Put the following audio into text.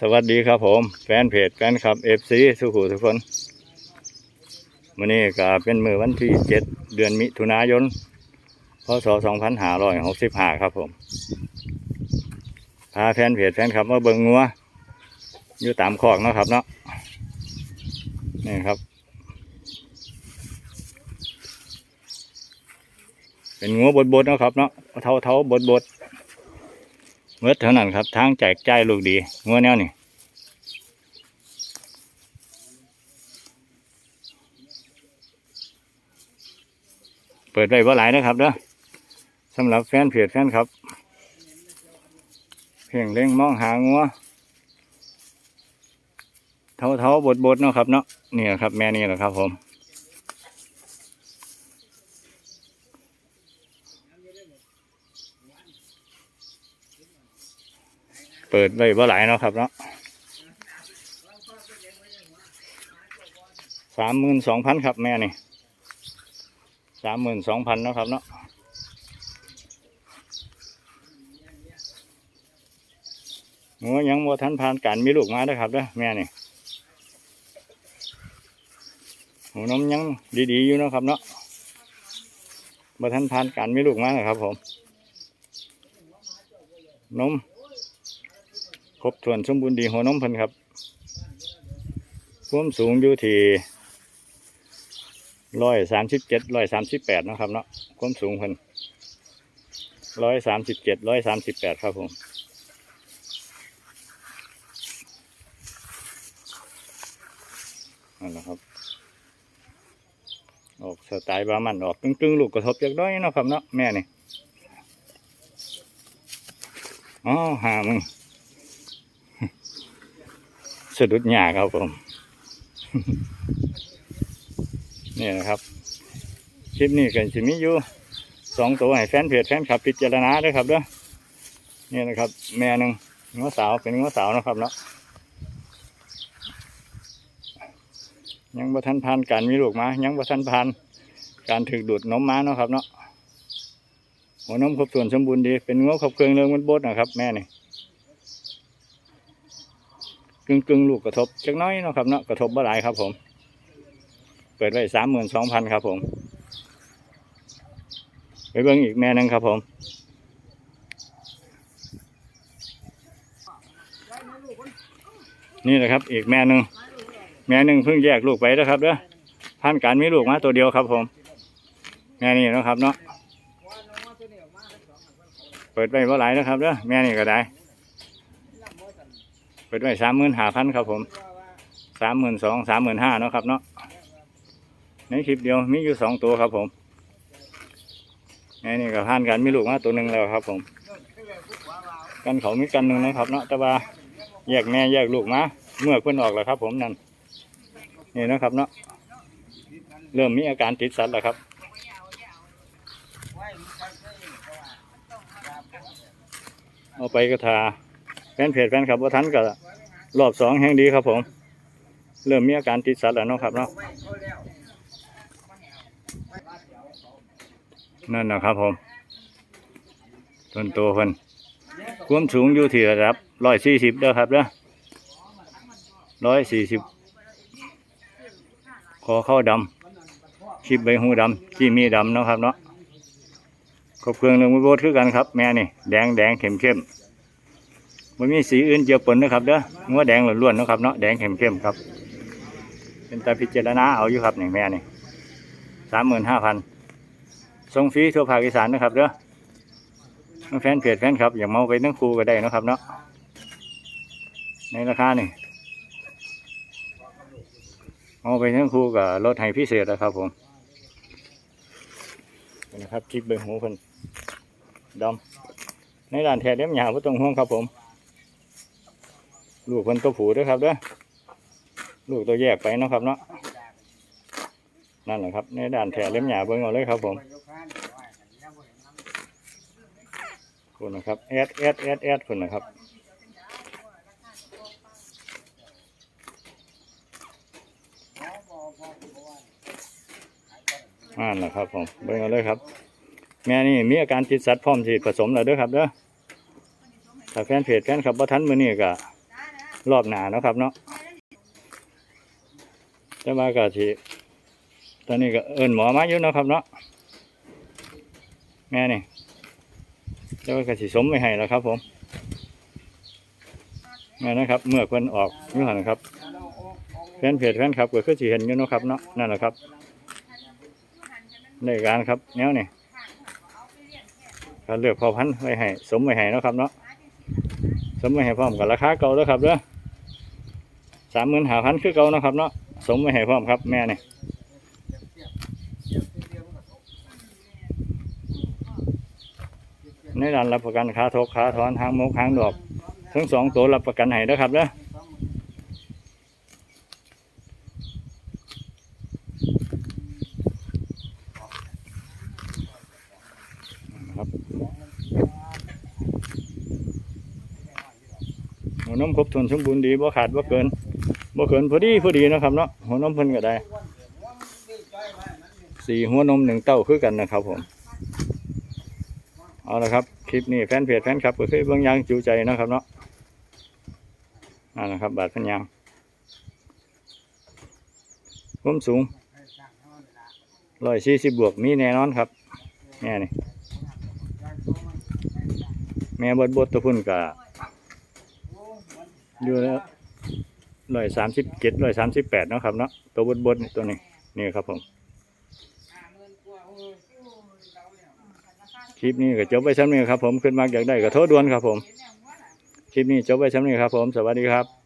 สวัสดีครับผม แฟนเพจแฟนคลับเอฟซีสุขุทุกคนวันนี้ก็เป็นมือวันที่เจ็ดเดือนมิถุนายนพศสองพันห้าร้อยหกสิบห้าครับผมพาแฟนเพจแฟนคลับมาเบิงงัวอยู่ตามคอกนะครับเนาะนี่ครับ เป็นงัวบดดๆนะครับเนาะเท่าเทาบดบดๆ เมื่อเท่านั้นครับทางแจกจ่ายลูกดีงัวแนวนี่เปิดไว้บ่หลายนะครับเด้อสำหรับแฟนเพจแฟนครับ เพียงเล่งมองหางัวเท่าเทาบดบดๆเนาะครับเนาะนี่แหละครับแม่นี่แหละครับผม เปิดไว้บ่หลายเนาะครับเนาะสามหมื่นสองพันครับแม่นี่สามหมื่นสองพันเนาะครับเนาะงัวยังบ่ทันผ่านการมีลูกมาเด้อครับเด้อแม่นี่หัวนมยังดีๆอยู่เนาะครับเนาะบ่ทันผ่านการมีลูกมานะครับผมนม ครบถ้วนสมบูรณ์ดีหัวนมเพิ่นครับความสูงอยู่ที่ร้อยสามสิบเจ็ดร้อยสามสิบแปดนะครับเนาะความสูงพิ่นร้อยสามสิบเจ็ดร้อยสามสิบแปดครับผมนั่นแหละครับ ออกสไตล์บามันออกตึงๆลูกกระทบจากด้อยนะครับเนาะแม่นี่อ๋อหามึง สะดุดหญ้าครับผม นี่นะครับ คลิปนี้กันสิมีอยู่สองตัวให้แฟนเพจแฟนคลับพิจารณาด้วยครับเด้อนี่นะครับ แม่หนึ่งงัวสาวเป็นงัวสาวนะครับเนาะยังบ่ทันผ่านการมีลูกมา ยังบ่ทันผ่านการถึกดูดนมม้าเนาะครับเนาะหัวนมครบส่วนสมบูรณ์ดี เป็นงัวครบเครื่องเรื่องมันบดนะครับ แม่นี่ กึ่งกึ่งลูกกระทบจักน้อยเนาะครับเนาะกระทบบ่หลายครับผม เปิดไว้สามหมื่นสองพันครับผม ไปเบิ่งอีกแม่นึงครับผมนี่แหละครับอีกแม่หนึ่งแม่หนึ่งเพิ่งแยกลูกไปแล้วครับเด้อพันการมีลูกมาตัวเดียวครับผม แม่นี่เนาะครับเนาะเปิดไว้บ่หลายนะครับเด้อแม่นี่ก็ได้ เปิดไว้สามหมื่นห้าพันครับผมสามหมื่นสองสามหมื่นห้าเนาะครับเนาะในคลิปเดียวมีอยู่สองตัวครับผมนี่นี่ก็ผ่านกันมีลูกมาตัวหนึ่งแล้วครับผม กันเขามีกันหนึ่งนะครับเนาะแต่ว่าแยกแม่แยกลูกมาเมื่อเพิ่นออกแล้วครับ ผมนั่นนี่นะครับเนาะเริ่มมีอาการติดสัตว์แล้วครับเอาไปกระทา แฟนเพจแฟนคลับว่าทันกับรอบสองแห่งดีครับผม เริ่มมีอาการติดสัตว์แล้วเนาะครับเนาะนั่นนะครับผมต้นตัวเพิ่นความสูงอยู่ที่ระดับร้อยสี่สิบเด้อครับเด้อร้อยสี่สิบคอเข้าดำชิบใบหูดำขี้มีดำเนาะครับเนาะครบเครื่องหนึ่งมือโบดคือกันครับ แม่นี่ แดงแดงเข้มเข้ม มันมีสีอื่นเจียวปนนะครับเด้องัวแดงล้วนๆนะครับเนาะแดงเข้มๆครับ เป็นตาพิจารณาเอาอยู่ครับหนี่งแม่นี่สามหมื่นห้าพันส่งฟรีทั่วภาคอีสานนะครับเด้อแฟนเพจแฟนครับอย่าเมาไปนั่งครูก็ได้นะครับเนาะในราคานี่เมาไปนั่งครูกับรถให้พิเศษนะครับผมนะครับคลิปเบอร์หูเพิ่นดำในร้านแท้เลี้ยมหยาบ่ต้องห่วงครับผม ลูกคนตัวผูด้วยครับเด้อลูกตัวแยกไปเนาะครับเนาะนั่นแหละครับในด่านแถเล็มหยาเบิ้งเอาเลยครับผมคุณนะครับแอดแอดแอดแอดคุณนะครับนั่นแหละครับผมเบิ้งเอาเลยครับ แม่นี่มีอาการติดสัตว์พร้อมที่ผสมแล้วเด้อครับเด้อถ้าแฟนเพจแฟนคลับบ่ทันมือนี้ก็ รอบหนาเนาะครับเนาะแต่ว่าก็สิตอนนี้ก็เอิ้นหมอมาอยู่เนาะครับเนาะแม่นี่แต่ว่าก็สิสมไม่ให้แล้วครับ ผมแม่นะครับ เมื่อเพิ่นออกนี่หันครับแฟนเพจแฟนครับก็คือสิเห็นอยู่เนาะครับเนาะนั่นแหละครับในการครับแนวนี่การเลือกพอพันธุ์ไว้ให้สมไว้ให้เนาะครับเนาะสมไว้ให้พร้อมกับราคาเก่าแล้วครับเด้อ สามหมื่นห้าพันคือเก่านะครับเนาะสมไว้ให้พร้อมครับแม่เนี่ยในด้านรับประกันขาทกขาถอนหางมกหางดอก ทั้งสองตัวรับประกันให้เด้อครับเด้อครับหัวนมครบถ้วนสมบูรณ์ดีบ่ขาดบ่เกิน บ่เกินพอดีพอดีนะครับเนาะหัวนมเพิ่นก็ได้สี่หัวนมหนึ่งเต้าคือกันนะครับผมเอาละครับคลิปนี้แฟนเพจแฟนคลับก็คือเบางอย่างจูใจนะครับเนาะนั่นนะครับ บาทพันยางความสูงร้อยสี่สิบบวกมีแน่นอนครับแม่นี่แม่บดบดตัวพุ่นกะอยู่แล้ว ร้อยสามสิบเจ็ดร้อยสามสิบแปดนะครับเนาะตัวบดบดนี่ตัวนี้นี่ครับผมคลิปนี้ก็จบไปซ้นนี้ครับผมขึ้นมาอยากได้ก็โทษด่วนครับผมคลิปนี้จบไปซ้นนี้ครับผมสวัสดีครับ